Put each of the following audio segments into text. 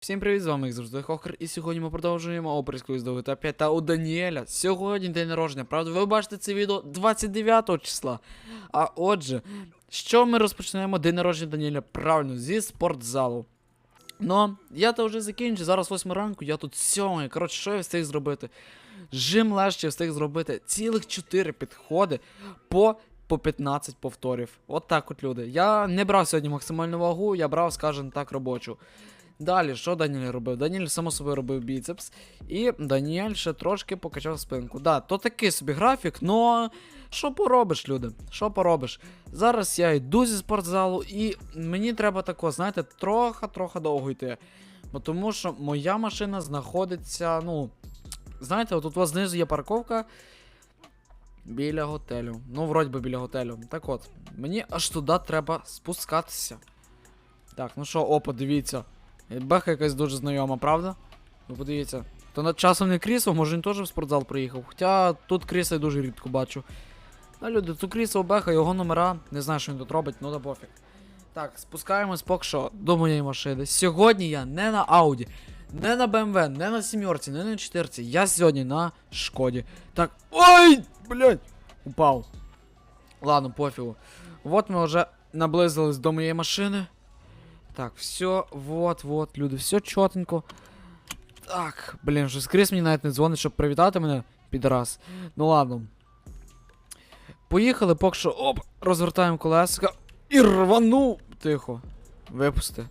Всім привіт, з вами як завжди Хохер, і сьогодні ми продовжуємо оприску з GTA 5 та у Даніеля. Сьогодні день народження, правда, ви бачите це відео 29 числа. А отже, що ми розпочнемо день народження Даніеля? Правильно, зі спортзалу. Ну, я то вже закінчу, зараз 8 ранку, я тут 7. Коротше, що я встиг зробити? Жим легше встиг зробити цілих 4 підходи по по 15 повторів. От так от люди. Я не брав сьогодні максимальну вагу, я брав, скажімо так, робочу. Далі, що Даніель робив? Даніель, само собою, робив біцепс, і Даніель ще трошки покачав спинку. Да, то такий собі графік, но що поробиш, люди? Що поробиш? Зараз я йду зі спортзалу, і мені треба тако, знаєте, трохи-трохи довго йти. Бо тому що моя машина знаходиться, ну. Знаєте, от у вас знизу є парковка біля готелю. Ну, вроді би біля готелю. Так от, мені аж туди треба спускатися. Так, ну що, опа, дивіться. Беха якась дуже знайома, правда? Ну подивіться. То над часом не Крісов, може він теж в спортзал приїхав. Хоча тут Кріса я дуже рідко бачу. А люди, тут Крісов Беха, його номера, не знаю, що він тут робить, ну да пофіг. Так, спускаємось поки що до моєї машини. Сьогодні я не на Ауді, не на BMW, не на сімерці, не на чотирці. Я сьогодні на Шкоді. Так. Ой! Блять! Упав. Ладно, пофігу. Вот ми вже наблизились до моєї машини. Так, все, вот, вот, люди, все чотенько. Так, блін, щось Кріс мені навіть не дзвонить, щоб привітати мене, підраз. Ну ладно. Поїхали, поки що. Оп! Розвертаємо колесика. І рванув! Тихо. Випусти.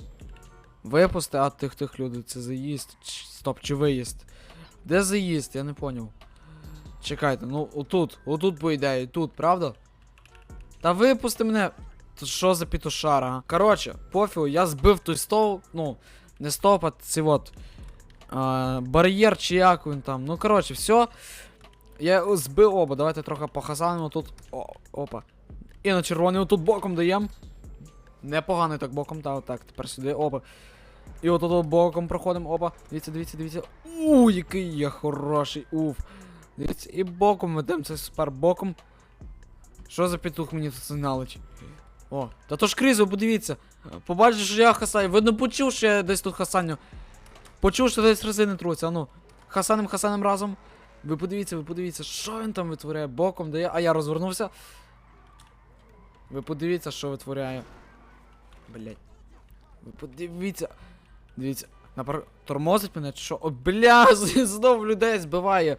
Випусти, а тих тих люди, це заїзд. Ч- Стоп, чи виїзд? Де заїзд? Я не поняв. Чекайте, ну отут, отут по ідеї, тут, правда? Та випусти мене. Тут що за пітушара? а? Коротше, пофігу, я збив той стовп, ну, не стовп, а цей от. А, бар'єр чи як він там. Ну, коротше, все. Я збив оба. Давайте трохи похасанимо тут. О, опа. І на червоний отут боком даємо. Непоганий так боком, та отак, тепер сюди, опа. І от боком проходимо, опа. Дивіться, дивіться, дивіться. У, який я хороший, уф. Дивіться, і боком ведемо це супер боком. Що за петух мені тут сигналить? О, та то ж крізо, подивіться. Побачиш, що я хасаю. Видно, почув, що я десь тут хасаню. Почув, що десь резини труться. А ну. Хасаним, хасаним разом. Ви подивіться, ви подивіться, що він там витворяє боком дає. А я розвернувся. Ви подивіться, що витворяє. Блять. Ви подивіться. Дивіться. Напр... Тормозить мене чи що? О, бля, знов людей збиває.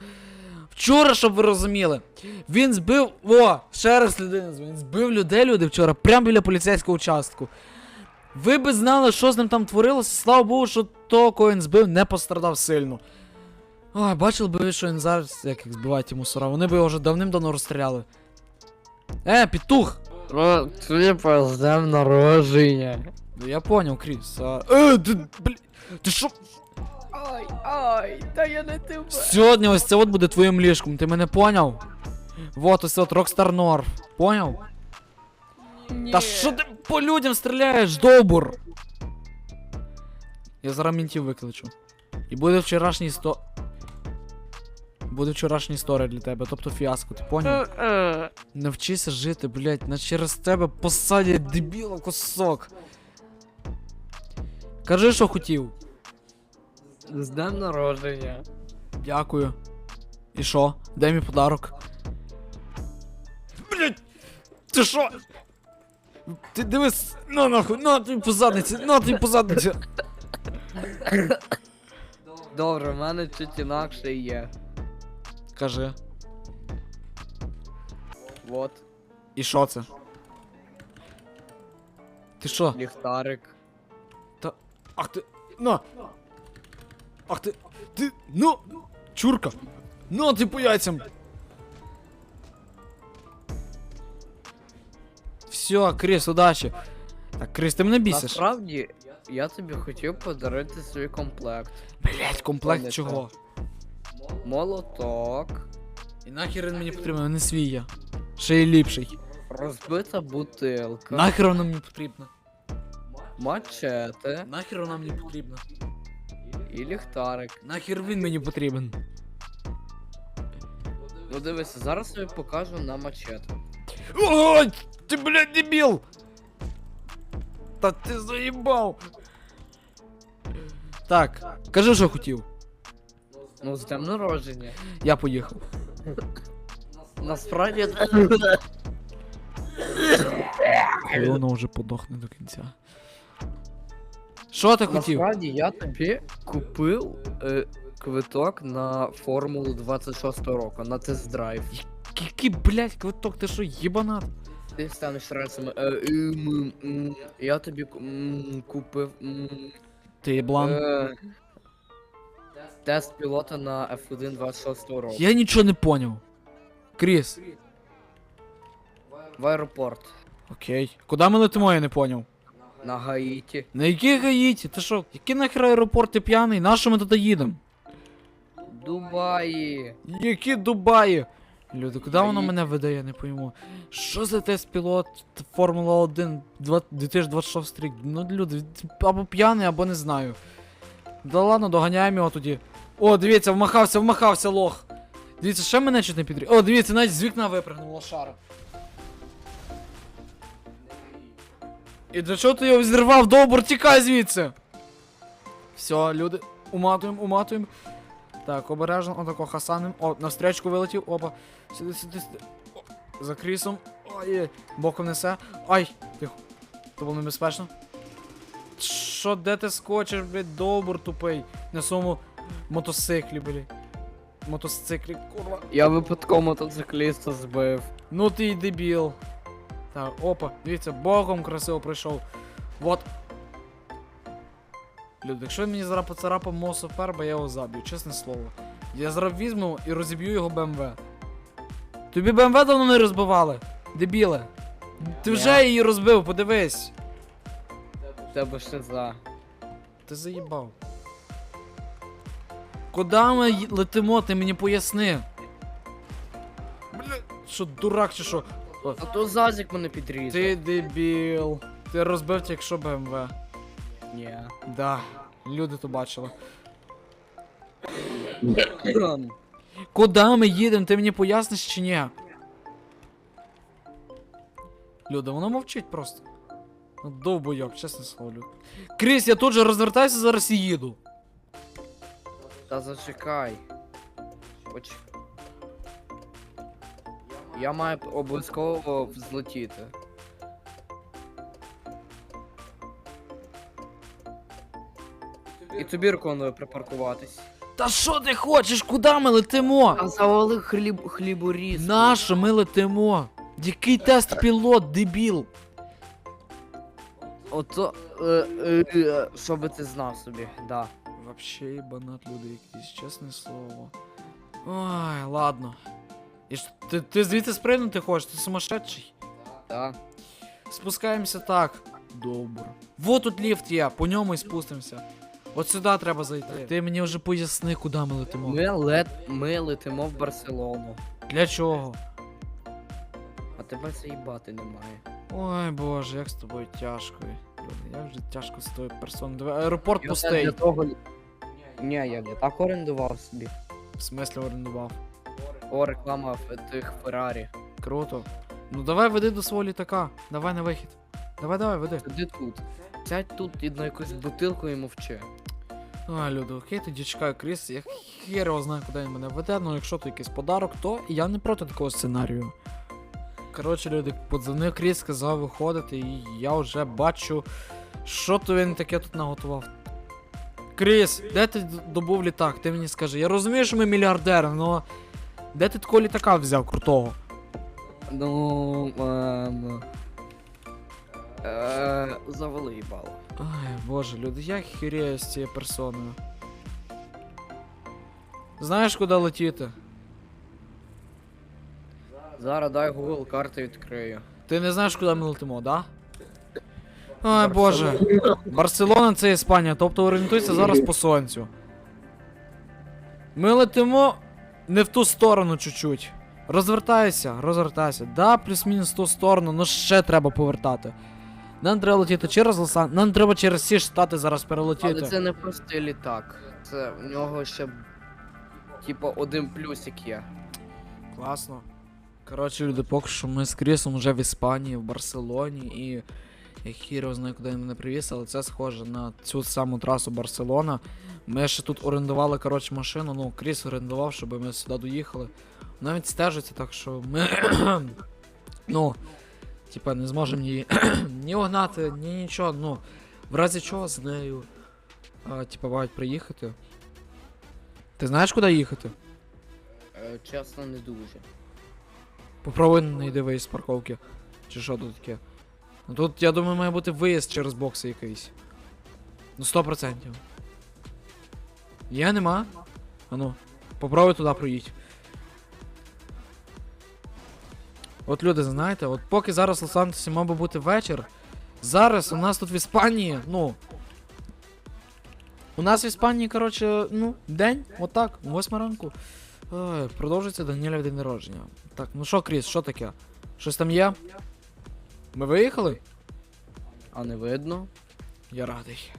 Вчора, щоб ви розуміли, він збив. О, ще раз людина збив. Він збив людей люди вчора, прямо біля поліцейського участку. Ви би знали, що з ним там творилося, слава Богу, що того, кого він збив, не пострадав сильно. Ой, бачили би ви, що він зараз, як їх збивають ті мусора, вони би його вже давним-давно розстріляли. Е, петух! З днем народження. Ну я понял, Кріс. А... Е, ти, блін, ти що? Ай, ай, та я не тебе. Сьогодні ось це от буде твоїм ліжком, ти мене поняв? Вот ось от Rockstar North. Поняв? Та що ти по людям стріляєш, добур? Я зараз мінтів викличу. І буде вчорашній сто. Буде вчорашній історія для тебе, тобто фіаско, ти поняв? Навчися жити, блять, на через тебе посадять дебіла кусок. Кажи, що хотів. З днем народження. Дякую. І що? Де мій подарок? Блять! Ти що? Ти дивись, на нахуй, на тобі по задниці, на тобі по задниці. Добре, в мене чуть інакше є. Кажи. Вот, І що це? Ти що? ліхтарик. Ах ти. На! Ах ти. Ти. Ну! Чурка! Ну ти по яйцям! Все, Кріс, удачі. Так, Кріс, ти мене бісиш. Насправді, я тобі хотів подарити свій комплект. Блять, комплект Це чого? Молоток, І нахер він мені потрібен, не свій я. Ще й ліпший. розбита бутилка, Нахер вона мені потрібна? мачете Нахер вона мені потрібна? І ліхтарик. Нахер він мені потрібен? Ну дивися, зараз я покажу на мачете. Ой, ти, блядь, дебіл! Та ти заїбав! Так, кажи, що хотів. Ну, з днем народження. Я поїхав. Насправді. Воно вже подохне до кінця. Що ти хотів? Насправді я тобі купив е, квиток на Формулу 26 року, на тест-драйв. Який, блядь, квиток, ти що, їбанат? Ти станеш рейсом. Е, ем, м, я тобі ку- м, купив м, Ти єблан. е, тест пілота на F1 26 року. Я нічого не поняв. Кріс. В аеропорт. Окей. Куди ми летимо, я не поняв. На Гаїті. На якій Гаїті? Ти що? Який нахер аеропорт ти п'яний? На що ми туди їдемо? Дубаї. Які Дубаї? Люди, куди воно мене веде, я не пойму. Що за тест пілот Формула 1 два- 2026 рік? Ну, люди, або п'яний, або не знаю. Да ладно, доганяємо його тоді. О, дивіться, вмахався, вмахався лох. Дивіться, ще мене чуть не підрі. О, дивіться, навіть з вікна випрыгнув лошара. І для чого ти його зірвав? Добр, тікай звідси! Все, люди, уматуємо, уматуємо. Так, обережно, отако хасаним. О, на стрічку вилетів. Опа. Сюди, сюди, сюди. О, за крісом. Ой, боком несе. Ай! Тихо. То було небезпечно. Що, де ти скочиш, блядь, добр тупий. На своєму мотоциклі, блядь. Мотоциклі, курва. Я випадково мотоцикліста збив. Ну ти й дебіл. Так, опа, дивіться, боком красиво пройшов. Вот. Люди, якщо він мені зараз поцарапав мого суперба, я його заб'ю, чесне слово. Я зараз візьму і розіб'ю його БМВ. Тобі БМВ давно не розбивали? Дебіле. Ти вже її розбив, подивись. Тебе ще за. Ти заїбав. Куди ми летимо, ти мені поясни. Бля, що дурак чи що? О, А то зазік мене підрізав. Ти дебіл. Ти розбив тільки що БМВ. Ні. Да, люди то бачили. Куди ми їдемо? Ти мені поясниш чи ні? Люди, воно мовчить просто. Ну, довбойоб, чесне слово, Люд. Кріс, я тут же розвертаюся, зараз і їду. Та зачекай. Поч... Я маю обов'язково взлетіти. І тобі рекомендую припаркуватись. Та що ти хочеш? Куди ми летимо? А завали хліб хліборіз. Нащо ми летимо? Який тест пілот, дебіл? Ото. Е, е, е, що би ти знав собі, да. Вообще ебанат люди якісь, чесне слово. Ой, ладно. І ж ти, ти звідси спригнути хочеш, ти сумасшедший. Да. Спускаємося так. Добре. Вот тут ліфт є, по ньому і спустимося. От сюди треба зайти. Ти мені вже поясни, куди ми летимо. Ми, лет... ми летимо в Барселону. Для чого? А тебе заїбати немає. Ой боже, як з тобою тяжко. Як же тяжко з тою персоною. Диви, Аеропорт Я пустий. для того... Ні, я не так орендував собі. В смислі орендував. О, реклама тих Феррарі. Круто. Ну давай веди до свого літака. Давай на вихід. Давай, давай, веди. Сиди тут. Сядь тут і на якусь бутилку і мовчи. А, люди, окей, тоді чекаю Кріс. Я хер його знаю, куди він мене веде, ну якщо то якийсь подарок, то я не проти такого сценарію. Коротше, люди, подзвонив Кріс, сказав виходити, і я вже бачу, що то він таке тут наготував. Кріс, де ти добув літак? Ти мені скажи. Я розумію, що ми мільярдери, але де ти такого літака взяв крутого? Ну, ем... Е, завали їбало. Ай, боже, люди, я хіряю з цією персоною. Знаєш, куди летіти? Зараз дай Google карти відкрию. Ти не знаєш, куди ми летимо, да? Ой, боже. Барселона це Іспанія, тобто орієнтуйся зараз по сонцю. Ми летимо не в ту сторону чуть-чуть. Розвертайся, розвертайся. Да, плюс-мінус в ту сторону, ну ще треба повертати. Нам треба летіти через Лосан, нам треба через всі штати зараз перелетіти. Але це не простий літак. Це в нього ще. Типа один плюсик є. Класно. Коротше, люди, поки що ми з Крісом вже в Іспанії, в Барселоні, і Я хіро знаю, куди він мене привіз, але це схоже на цю саму трасу Барселона. Ми ще тут орендували, коротше, машину, ну, Кріс орендував, щоб ми сюди доїхали. Навіть стежиться, так що ми. ну, типа, не зможемо ні, ні огнати, ні нічого, ну. В разі чого з нею. А, типа, мають приїхати. Ти знаєш, куди їхати? Е, чесно, не дуже. Попробуй не виїзд з парковки. Чи що тут таке? Ну тут, я думаю, має бути виїзд через бокси якийсь. Ну 100%. Є, нема? А ну, попробуй туди проїдь. От люди, знаєте, от поки зараз в Лос-Антосі мав би бути вечір. Зараз у нас тут в Іспанії, ну. У нас в Іспанії, коротше, ну, день, отак, восьма ранку. Ой, продовжується Даніеля день народження. Так, ну що, Кріс, що таке? Щось там є? Ми виїхали? А не видно? Я радий.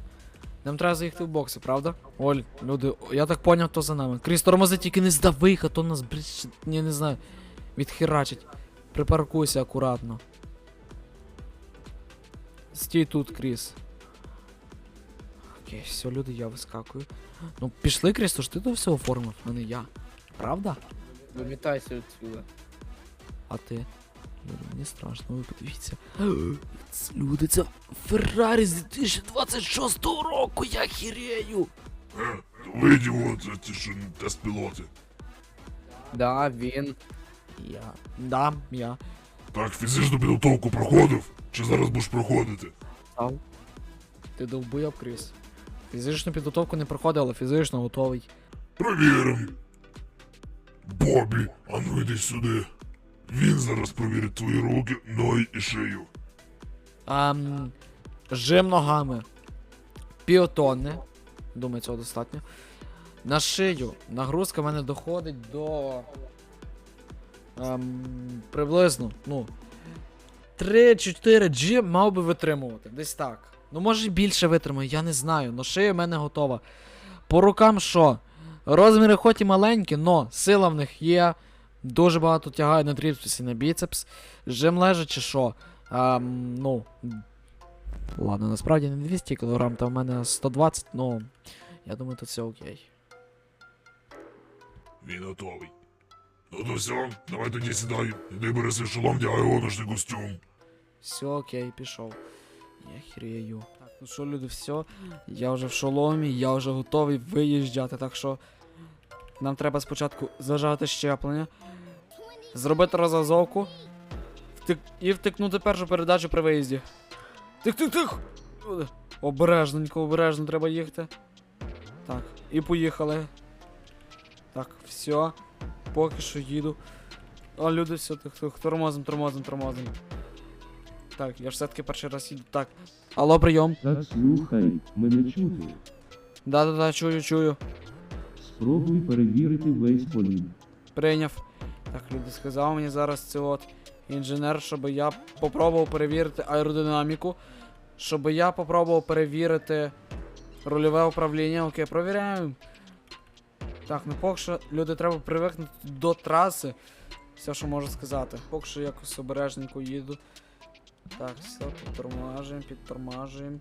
Нам треба заїхати в бокси, правда? Оль, люди, я так поняв, то за нами. Кріс, тормози тільки не здави, а то нас, блядь, я не знаю, відхерачить. Припаркуйся акуратно. Стій тут, Кріс. Окей, все, люди, я вискакую. Ну, пішли, Кріс, то ж ти то все оформив, а не я. Правда? Вимітайся відсюди. А ти? Мені страшно, ви подивіться. Це, Люди, це Феррарі з 2026 року, я хірею. Ви ідіоти, ті що тест пілоти. Да, він. Я. Да, я. Так, фізичну підготовку проходив? Чи зараз будеш проходити? Став. Ти довбойоб, Кріс. Фізичну підготовку не проходив, але фізично готовий. Провірим. Бобі, а ну йди сюди. Він зараз провірить твої руки, ноги і шию. Ам, жим ногами. Півтонни. Думаю, цього достатньо. На шию. Нагрузка в мене доходить до. Ам, приблизно, ну. 3-4 G мав би витримувати. Десь так. Ну, може більше витримає, я не знаю. Но шия в мене готова. По рукам що? Розміри хоч і маленькі, но сила в них є. Дуже багато тягаю на тріпсус і на біцепс. Жим лежачи що? Ам, ну. Ладно, насправді не 200 кг, та в мене 120, ну. Я думаю, тут все окей. Він готовий. Ну то все, давай тоді сідай. Іди бери свій шолом, вдягай гоночний костюм. Все окей, пішов. Я хірею. Так, ну що, люди, все. Я вже в шоломі, я вже готовий виїжджати, так що. Нам треба спочатку зажати щеплення, зробити розазовку втик... і втикнути першу передачу при виїзді. Тих-тих-тих! Обережненько, обережно треба їхати. Так, і поїхали. Так, все. Поки що їду. А, люди, все, тих, тих, тормозим, тормозим, тормозим. Так, я ж все-таки перший раз їду. Так. Алло, прийом. Так слухай, мене чути. Да-да-да, чую, чую. Спробуй перевірити весь політ. Прийняв. Так, люди сказав мені зараз це от інженер, щоб я попробував перевірити аеродинаміку. Щоб я попробував перевірити рульове управління. Окей, провіряємо. Так, ну поки що люди треба привикнути до траси. Все, що можу сказати. Поки що якось обережненько їду. Так, все, підтормажуємо, підтормажуємо.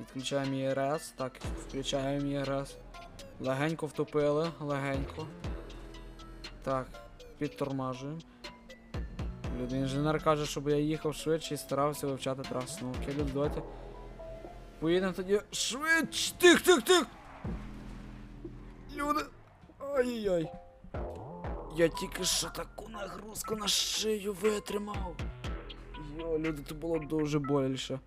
Відключаємо ЄРС. Так, включаємо ЄРС. Легенько втопили, легенько. Так, підтормажуємо. Люди, інженер каже, щоб я їхав швидше і старався вивчати трасу. Ну окей, люди, давайте. Поїдемо тоді швидше. Тих, тих, тих! Люди. Ай-яй-яй. Я тільки що таку нагрузку на шию витримав. Йо, люди, це було дуже боляче.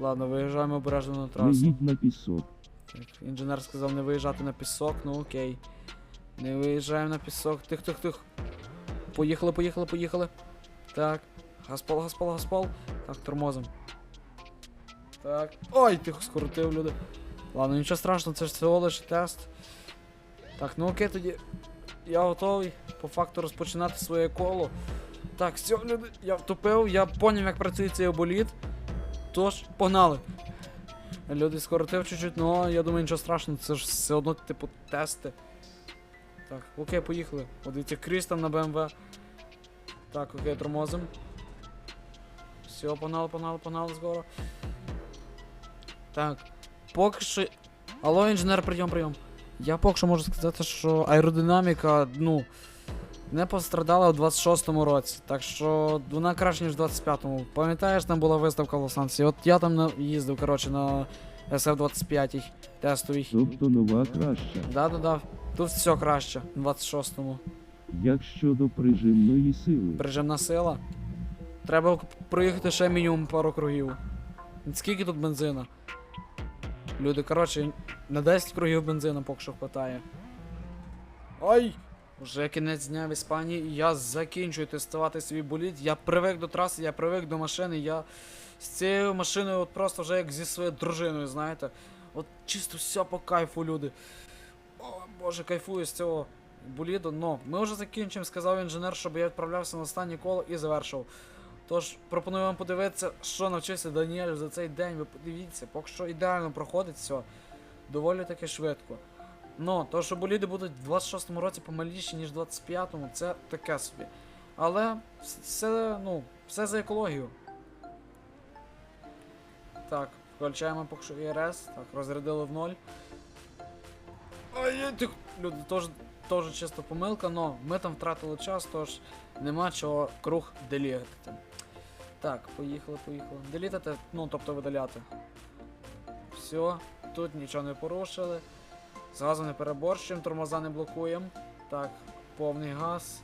Ладно, виїжджаємо обережно на трасу. їдь на пісок. Інженер сказав не виїжджати на пісок, ну окей. Не виїжджаємо на пісок. Тих, тих, тих. Поїхали, поїхали, поїхали. Так. Гаспол, гаспол, гаспол. Так, тормозом. Так. Ой, тихо скоротив, люди. Ладно, нічого страшного, це ж всього лише тест. Так, ну окей, тоді. Я готовий по факту розпочинати своє коло. Так, все, люди, я втопив, я поняв, як працює цей оболіт. Тож, погнали. Люди скоротив чуть-чуть, ну я думаю, нічого страшного, це ж все одно, типу, тести. Так, окей, поїхали. От дивіться, Кріс там на БМВ. Так, окей, тормозим. Все, погнали, погнали, погнали згору. Так. Поки що. Алло, інженер, прийом, прийом. Я поки що можу сказати, що аеродинаміка, ну, не пострадала у 26-му році. Так що вона краще, ніж в 25-му. Пам'ятаєш, там була виставка в Лос-Анджелесі? От я там їздив, коротше, на SF-25 тестовій. Тобто нова краща. Да-да-да. Тут все краще, в 26-му. Як щодо прижимної сили? Прижимна сила. Треба проїхати ще мінімум пару кругів. Скільки тут бензина? Люди, коротше, на 10 кругів бензину поки що хватає. Ай! Уже кінець дня в Іспанії, і я закінчую тестувати свій болід. Я привик до траси, я привик до машини, я з цією машиною от просто вже як зі своєю дружиною, знаєте. От чисто все по кайфу, люди. О, боже, кайфую з цього боліду. Но ми вже закінчимо, сказав інженер, щоб я відправлявся на останнє коло і завершив. Тож пропоную вам подивитися, що навчився Даніель за цей день. Ви подивіться, поки що ідеально проходить все. Доволі таки швидко. Ну, то, що боліди будуть в 26-му році помаліші, ніж в 25-му, це таке собі. Але все, ну, все за екологію. Так, включаємо поки що ІРС. Так, розрядили в ноль. Ай, тих... Люди, теж, теж чисто помилка, но ми там втратили час, тож нема чого круг делітити. Так, поїхали, поїхали. Делітити, ну, тобто видаляти. Все, тут нічого не порушили. З газом не переборщуємо, тормоза не блокуємо. Так, повний газ.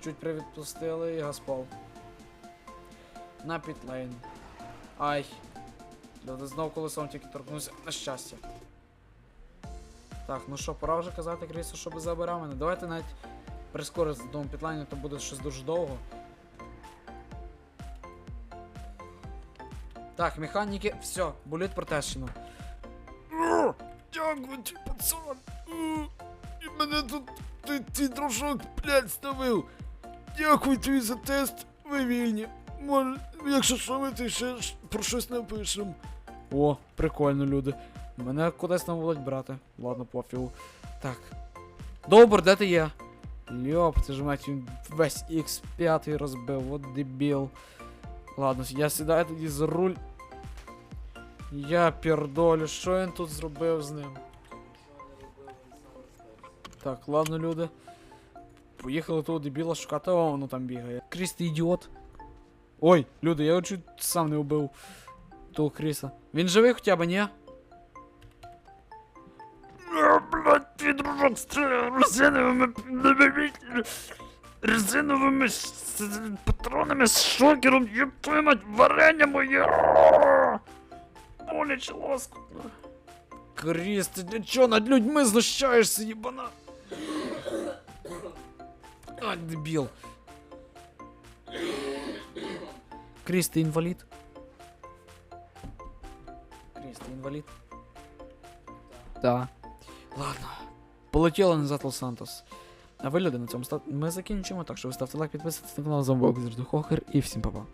Чуть привідпустили і газпол. На підлейн. Ай. Знов колесом тільки торкнувся. На щастя. Так, ну що, пора вже казати Крісу, щоб забирав мене. Давайте навіть прискорити до підлайні, то буде щось дуже довго. Так, механіки, все, боліт протещено. Дякую, ти, пацан. Е, І мене тут ти, ти дружок, блядь, ставив. Дякую тобі за тест. Ви вільні. Може, якщо що, ми ти ще про щось напишем. О, прикольно, люди. Мене кудись там будуть брати. Ладно, пофігу. Так. Добре, де ти є? Льоп, це ж мать він весь X5 розбив, от дебіл. Ладно, я сідаю тоді за руль. Я пердолю, що він тут зробив з ним? Так, ладно, люди. Поїхали того дебіла шукати, о, воно там бігає. Кріс, ти ідіот. Ой, люди, я чуть сам не вбив. Того Кріса. Він живий хоча б, ні? А, блядь, твій дружок стріляє резиновими резиновими патронами з шокером, твою мать, варення моє! Боляче лоскутно. Кріс, ти для чого над людьми знущаєшся, їбана? А, дебіл. Кріс, ти інвалід? Кріс, ти інвалід? Так. Ладно. Полетіли назад Лос-Сантос. А ви люди на цьому став... Ми закінчимо, так що ви ставте лайк, підписуйтесь на канал Зомбок завжди Хохер і всім па-па.